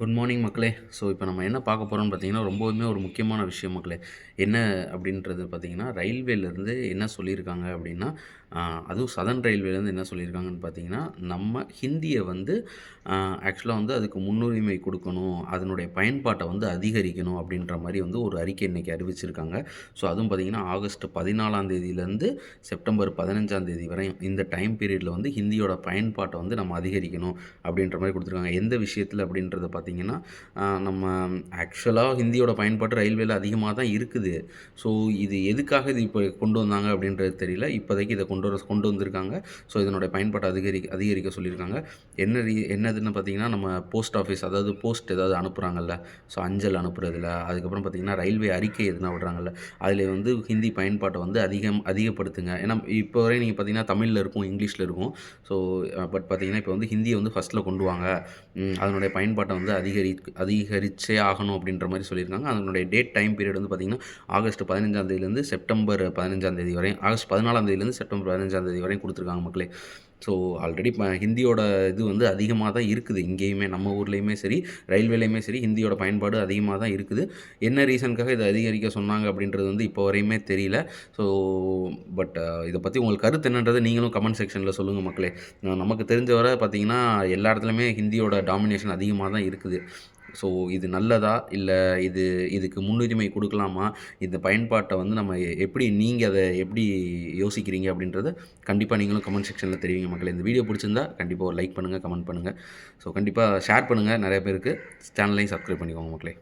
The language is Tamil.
குட் மார்னிங் மக்களே. ஸோ இப்போ நம்ம என்ன பார்க்க போகிறோம்னு பார்த்தீங்கன்னா ரொம்பவுமே ஒரு முக்கியமான விஷயம் மக்களே. என்ன அப்படின்றது பார்த்தீங்கன்னா ரயில்வேலேருந்து என்ன சொல்லியிருக்காங்க அப்படின்னா அதுவும் சதன் ரயில்வேலேருந்து என்ன சொல்லியிருக்காங்கன்னு பார்த்தீங்கன்னா நம்ம ஹிந்தியை வந்து ஆக்சுவலாக வந்து அதுக்கு முன்னுரிமை கொடுக்கணும் அதனுடைய பயன்பாட்டை வந்து அதிகரிக்கணும் அப்படின்ற மாதிரி வந்து ஒரு அறிக்கை இன்றைக்கி அறிவிச்சிருக்காங்க. ஸோ அதுவும் பார்த்தீங்கன்னா ஆகஸ்ட் பதினாலாம் தேதியிலேருந்து செப்டம்பர் பதினஞ்சாம் தேதி வரையும் இந்த டைம் பீரியடில் வந்து ஹிந்தியோட பயன்பாட்டை வந்து நம்ம அதிகரிக்கணும் அப்படின்ற மாதிரி கொடுத்துருக்காங்க. எந்த விஷயத்தில் அப்படின்றத பார்த்து பார்த்திங்கன்னா நம்ம ஆக்சுவலாக ஹிந்தியோட பயன்பாடு ரயில்வேல அதிகமாக தான் இருக்குது. ஸோ இது எதுக்காக இது இப்போ கொண்டு வந்தாங்க அப்படின்றது தெரியல. இப்போதைக்கு இதை கொண்டு வர கொண்டு வந்திருக்காங்க. ஸோ இதனுடைய பயன்பாட்டை அதிகரிக்க அதிகரிக்க சொல்லியிருக்காங்க. என்ன ரீ என்னதுன்னு பார்த்தீங்கன்னா நம்ம போஸ்ட் ஆஃபீஸ் அதாவது போஸ்ட் ஏதாவது அனுப்புகிறாங்கல்ல ஸோ அஞ்சல் அனுப்புறதுல அதுக்கப்புறம் பார்த்தீங்கன்னா ரயில்வே அறிக்கை எதுனா விடுறாங்கல்ல. அதில் வந்து ஹிந்தி பயன்பாட்டை வந்து அதிகம் அதிகப்படுத்துங்க. ஏன்னா இப்போ வரை நீங்கள் பார்த்தீங்கன்னா தமிழில் இருக்கும் இங்கிலீஷில் இருக்கும். ஸோ பட் பார்த்தீங்கன்னா இப்போ வந்து ஹிந்தியை வந்து ஃபஸ்ட்டில் கொண்டு வாங்க. அதனுடைய பயன்பாட்டை வந்து அதிகரி அதிகரிச்சே ஆகணும் அப்படின்ற மாதிரி சொல்லியிருக்காங்க. அதனுடைய டேட் டைம் பீரியட் வந்து பார்த்திங்கன்னா ஆகஸ்ட் பதினஞ்சாம் தேதியிலேருந்து செப்டம்பர் பதினஞ்சாம் தேதி வரையும் ஆகஸ்ட் பதினாலாம் தேதியிலேருந்து செப்டம்பர் பதினஞ்சாம் தேதி வரையும் கொடுத்துருக்காங்க மக்களே. ஸோ ஆல்ரெடி இப்போ ஹிந்தியோட இது வந்து அதிகமாக தான் இருக்குது. இங்கேயுமே நம்ம ஊர்லேயுமே சரி ரயில்வேலையுமே சரி ஹிந்தியோட பயன்பாடு அதிகமாக தான் இருக்குது. என்ன ரீசனுக்காக இதை அதிகரிக்க சொன்னாங்க அப்படின்றது வந்து இப்போ வரையுமே தெரியல. ஸோ பட் இதை பற்றி உங்களுக்கு கருத்து என்னன்றது நீங்களும் கமெண்ட் செக்ஷனில் சொல்லுங்கள் மக்களே. நமக்கு தெரிஞ்ச வரை பார்த்தீங்கன்னா எல்லா இடத்துலையுமே ஹிந்தியோட டாமினேஷன் அதிகமாக தான் இருக்குது. ஸோ இது நல்லதா? இல்லை இது இதுக்கு முன்னுரிமை கொடுக்கலாமா? இந்த பயன்பாட்டை வந்து நம்ம எப்படி நீங்கள் அதை எப்படி யோசிக்கிறீங்க அப்படின்றத கண்டிப்பாக நீங்களும் கமெண்ட் செக்ஷனில் தெரிவிங்க மக்கள். இந்த வீடியோ பிடிச்சிருந்தா கண்டிப்பாக ஒரு லைக் பண்ணுங்கள் கமெண்ட் பண்ணுங்கள் ஸோ கண்டிப்பாக ஷேர் பண்ணுங்கள் நிறைய பேருக்கு. சேனலையும் சப்ஸ்கிரைப் பண்ணிக்கோங்க மக்களே.